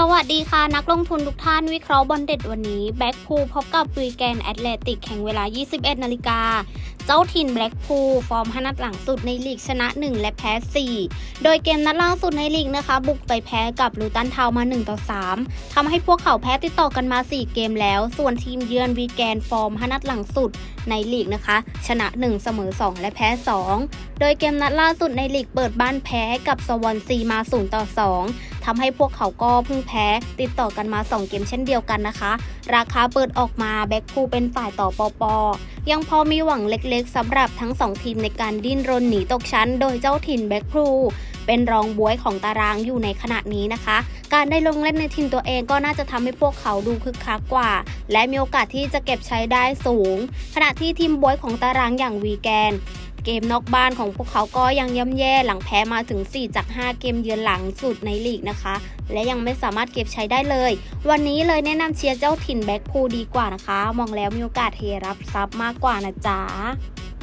สวัสดีค่ะ นักลงทุนทุกท่านวิเคราะห์บอลเด็ดวันนี้แบ็กพูพบกับวีแกนแอตเลติกแข่งเวลา 21 นาฬิกา เจ้าถิ่นแบล็กพูฟอร์ม5นัดหลังสุดในลีกชนะ 1 และแพ้ 4 โดยเกมนัดล่าสุดในลีกนะคะ บุกไปแพ้กับลูตันทาวน์มา 1 ต่อ 3 ทำให้พวกเขาแพ้ติดต่อกันมา 4 เกมแล้ว ส่วนทีมเยือนวีแกนฟอร์ม5นัดหลังสุดในลีกนะคะ ชนะ 1 เสมอ 2 และแพ้ 2 โดยเกมนัดล่าสุดในลีกเปิดบ้านแพ้ให้กับสวอนซีมา0ต่อ 2 ทำให้พวกเขาก็เพิ่งแพ้ ติดต่อกันมา 2 เกมเช่นเดียวกันนะคะ ราคาเปิดออกมาแบ็คพูเป็นฝ่ายต่อปอปอยังพอมีหวังเล็กๆสำหรับทั้ง 2 ทีมในการดิ้นรนหนีตกชั้น โดยเจ้าถิ่นแบ็คพูเป็นรองบวยของตารางอยู่ในขณะนี้นะคะ การได้ลงเล่นในทีมตัวเองก็น่าจะทำให้พวกเขาดูคึกคักกว่า และมีโอกาสที่จะเก็บใช้ได้สูง ขณะที่ทีมบวยของตารางอย่างวีแกน เกมนอกบ้านของพวกเขาก็ยังย่ำแย่หลังแพ้มาถึง 4 จาก 5 เกมเยือนหลังสุดในลีกนะคะ และยังไม่สามารถเก็บใช้ได้เลย วันนี้เลยแนะนำเชียร์เจ้าถิ่นแบ็คพูลดีกว่านะคะ มองแล้วมีโอกาสเทรับทรัพย์มากกว่านะจ๊ะ